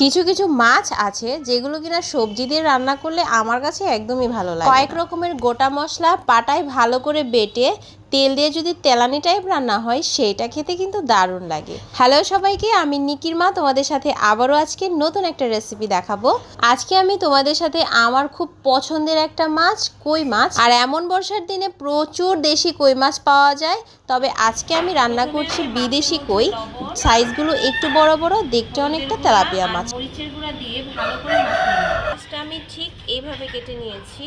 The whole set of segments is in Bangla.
কিছু কিছু মাছ আছে যেগুলো কিনা সবজি দিয়ে রান্না করলে আমার কাছে একদমই ভালো লাগে কয়েক রকমের গোটা মশলা পাটায় ভালো করে বেটে তেল দিয়ে যদি তেলানি টাইপ রান্না হয়, সেইটা খেতে কিন্তু দারুণ লাগে। হ্যালো সবাইকে, আমি নিকির মা, তোমাদের সাথে আবারও আজকে নতুন একটা রেসিপি দেখাবো। আজকে আমি তোমাদের সাথে আমার খুব পছন্দের একটা মাছ, কই মাছ। আর এমন বর্ষার দিনে প্রচুর দেশি কই মাছ পাওয়া যায়, তবে আজকে আমি রান্না করছি বিদেশি কই। সাইজগুলো একটু বড় বড়, দেখতে অনেকটা তেলাপিয়া মাছ। মাছটা আমি ঠিক এইভাবে কেটে নিয়েছি।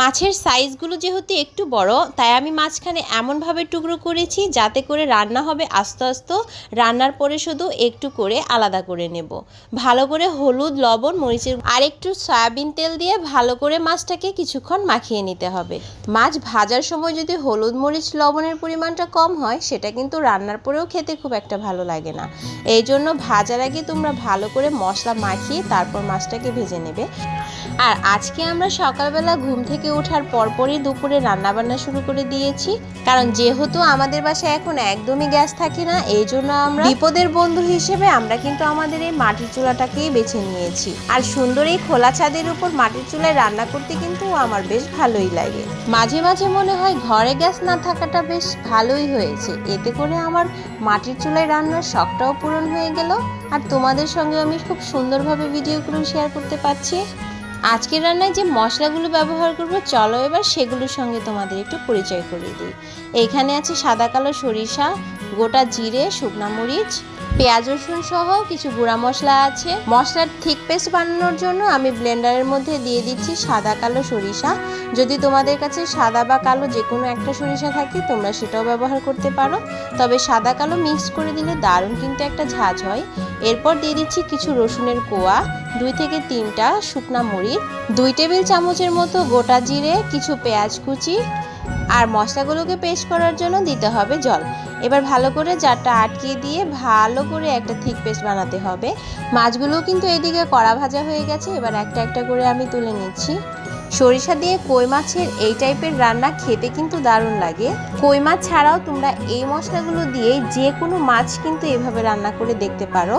মাছের সাইজগুলো যেহেতু একটু বড়, তাই আমি মাঝখানে এমনভাবে টুকরো করেছি যাতে করে রান্না হবে আস্তে আস্তে। রান্নার পরে শুধু একটু করে আলাদা করে নেব। ভালো করে হলুদ, লবণ, মরিচের আর একটু সয়াবিন তেল দিয়ে ভালো করে মাছটাকে কিছুক্ষণ মাখিয়ে নিতে হবে। মাছ ভাজার সময় যদি হলুদ, মরিচ, লবণের পরিমাণটা কম হয়, সেটা কিন্তু রান্নার পরেও খেতে খুব একটা ভালো লাগে না। এই জন্য ভাজার আগে তোমরা ভালো করে মশলা মাখিয়ে তারপর মাছটাকে ভেজে নেবে। আর আজকে আমরা সকালবেলা ঘুম থেকে ওঠার পরপরই দুপুরে রান্নাবান্না শুরু করে দিয়েছি। কারণ যেহেতু আমাদের বাসায় এখন একদমই গ্যাস থাকে না, এই জন্য আমরা বিপদের বন্ধু হিসেবে আমরা কিন্তু আমাদের এই মাটির চুলাটাকেই বেছে নিয়েছি। আর সুন্দর এই খোলা ছাদের উপর মাটির চুলায় রান্না করতে কিন্তু আমার বেশ ভালোই লাগে। মাঝে মাঝে মনে হয় ঘরে গ্যাস না থাকাটা বেশ ভালোই হয়েছে। এতে করে আমার মাটির চুলায় রান্নার শখটাও পূরণ হয়ে গেল। আর তোমাদের সঙ্গে আমি খুব সুন্দরভাবে ভিডিওগুলো শেয়ার করতে পারছি। আজকের রান্নায় যে মশলাগুলো ব্যবহার করব, চলো এবার সেগুলোর সঙ্গে তোমাদের একটু পরিচয় করিয়ে দিই। এখানে আছে সাদা কালো সরিষা গোটা জিরে, শুকনা মরিচ, পেঁয়াজ রসুন সহ কিছু গুঁড়া মশলা আছে। মশলার থিক পেস্ট বানানোর জন্য আমি ব্লেন্ডারের মধ্যে দিয়ে দিচ্ছি সাদা কালো সরিষা। যদি তোমাদের কাছে সাদা বা কালো যে কোনো একটা সরিষা থাকে, তোমরা সেটাও ব্যবহার করতে পারো। তবে সাদা কালো মিক্স করে দিলে দারুণ কিন্তু একটা ঝাঁঝ হয়। এরপর দিয়ে দিচ্ছি কিছু রসুনের কোয়া, দুই থেকে তিনটা শুকনা মরিচ, দুই টেবিল চামচের মতো গোটা জিরে, কিছু পেঁয়াজ কুচি, আর মশলাগুলোকে পেস্ট করার জন্য দিতে হবে জল। এবার ভালো করে জারটা আটকে দিয়ে ভালো করে একটা থিক পেস্ট বানাতে হবে। মাছগুলোও কিন্তু এদিকে কড়া ভাজা হয়ে গেছে, এবার একটা একটা করে আমি তুলে নিচ্ছি। সরিষা দিয়ে কই মাছের এই টাইপের রান্না খেতে কিন্তু দারুণ লাগে। কই মাছ ছাড়াও তোমরা এই মশলাগুলো দিয়ে যে কোনো মাছ কিন্তু এভাবে রান্না করে দেখতে পারো।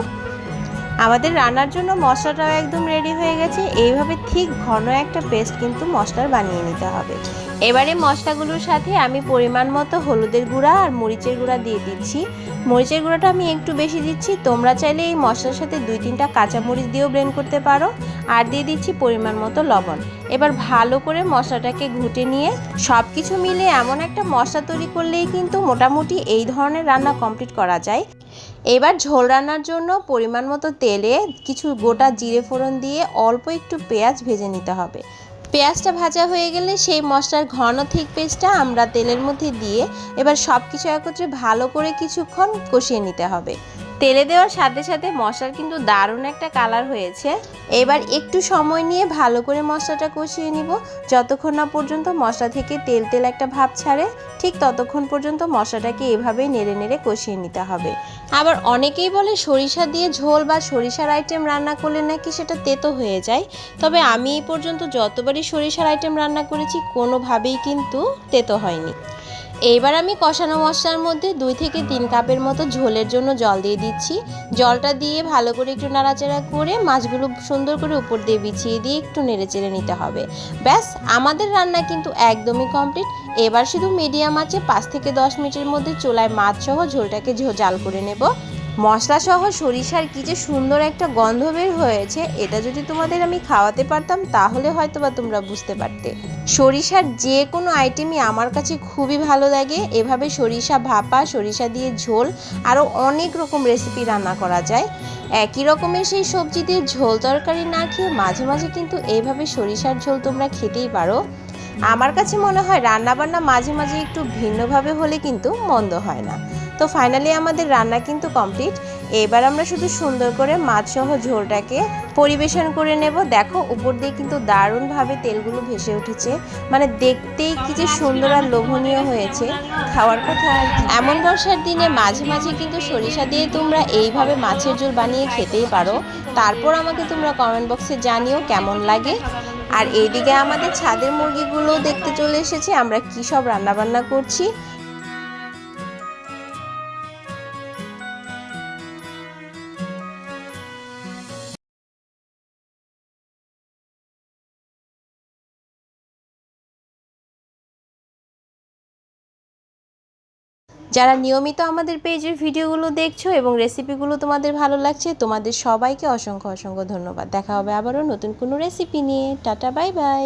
আমাদের রান্নার জন্য মশলাটাও একদম রেডি হয়ে গেছে। এইভাবে ঠিক ঘন একটা পেস্ট কিন্তু মশলার বানিয়ে নিতে হবে। এবারে মশলাগুলোর সাথে আমি পরিমাণ মতো হলুদের গুঁড়া আর মরিচের গুঁড়া দিয়ে দিচ্ছি। মরিচের গুঁড়াটা আমি একটু বেশি দিচ্ছি। তোমরা চাইলে এই মশলার সাথে দুই তিনটা কাঁচা মরিচ দিয়েও ব্লেন্ড করতে পারো। আর দিয়ে দিচ্ছি পরিমাণ মতো লবণ। এবার ভালো করে মশলাটাকে ঘুটে নিয়ে সব কিছু মিলে এমন একটা মশলা তৈরি করলেই কিন্তু মোটামুটি এই ধরনের রান্না কমপ্লিট করা যায়। এবার ঝোল রান্নার জন্য পরিমাণ মতো তেলে কিছু গোটা জিরে ফোড়ন দিয়ে অল্প একটু পেঁয়াজ ভেজে নিতে হবে। পেঁয়াজটা ভাজা হয়ে গেলে সেই মশলার ঘন থিক পেস্টটা আমরা তেলের মধ্যে দিয়ে এবার সব কিছু একত্রে ভালো করে কিছুক্ষণ কষিয়ে নিতে হবে। তেলে দেওয়ার সাথে সাথে মশলার কিন্তু দারুণ একটা কালার হয়েছে। এবার একটু সময় নিয়ে ভালো করে মশলাটা কষিয়ে নিব। যতক্ষণ না পর্যন্ত মশলা থেকে তেল তেল একটা ভাব ছাড়ে, ঠিক ততক্ষণ পর্যন্ত মশলাটাকে এভাবেই নেড়ে নেড়ে কষিয়ে নিতে হবে। আবার অনেকেই বলে সরিষা দিয়ে ঝোল বা সরিষার আইটেম রান্না করলে নাকি সেটা তেতো হয়ে যায়। তবে আমি এই পর্যন্ত যতবারই সরিষার আইটেম রান্না করেছি, কোনোভাবেই কিন্তু তেতো হয়নি। এইবার আমি কষানো মশলার মধ্যে দুই থেকে তিন কাপের মতো ঝোলের জন্য জল দিয়ে দিচ্ছি। জলটা দিয়ে ভালো করে একটু নাড়াচাড়া করে মাছগুলো সুন্দর করে উপর দিয়ে বিছিয়ে দিয়ে একটু নেড়ে চেড়ে নিতে হবে। ব্যাস, আমাদের রান্না কিন্তু একদমই কমপ্লিট। এবার শুধু মিডিয়াম আছে পাঁচ থেকে দশ মিনিটের মধ্যে চুলায় মাছ সহ ঝোলটাকে জাল করে নেব। মশলা সহ সরিষার কি যে সুন্দর একটা গন্ধ বের হয়েছে, এটা যদি তোমাদের আমি খাওয়াতে পারতাম, তাহলে হয়তো বা তোমরা বুঝতে পারতে। সরিষার যে কোনো আইটেমই আমার কাছে খুবই ভালো লাগে। এভাবে সরিষা ভাপা, সরিষা দিয়ে ঝোল আরও অনেক রকম রেসিপি রান্না করা যায়। একই রকমের সেই সবজি দিয়ে ঝোল তরকারি না খেয়ে মাঝে মাঝে কিন্তু এইভাবে সরিষার ঝোল তোমরা খেতেই পারো। আমার কাছে মনে হয় রান্নাবান্না মাঝে মাঝে একটু ভিন্নভাবে হলে কিন্তু মন্দ হয় না। তো ফাইনালি আমাদের রান্না কিন্তু কমপ্লিট এবার আমরা শুধু সুন্দর করে মাছ সহ ঝোলটাকে পরিবেশন করে নেব। দেখো, উপর দিয়ে কিন্তু দারুণভাবে তেলগুলো ভেসে উঠেছে। মানে দেখতেই কি যে সুন্দর আর লোভনীয় হয়েছে। খাওয়ার কথা এমন বর্ষার দিনে মাঝে মাঝে কিন্তু সরিষা দিয়ে তোমরা এইভাবে মাছের ঝোল বানিয়ে খেতেই পারো। তারপর আমাকে তোমরা কমেন্ট বক্সে জানিও কেমন লাগে। আর এইদিকে আমাদের ছাদের মুরগিগুলো দেখতে চলে এসেছে। আমরা কী সব রান্নাবান্না করছি? যারা নিয়মিত আমাদের পেজের ভিডিওগুলো দেখছ এবং রেসিপিগুলো তোমাদের ভালো লাগছে, তোমাদের সবাইকে অসংখ্য অসংখ্য ধন্যবাদ। দেখা হবে আবারও নতুন কোনো রেসিপি নিয়ে। Tata bye bye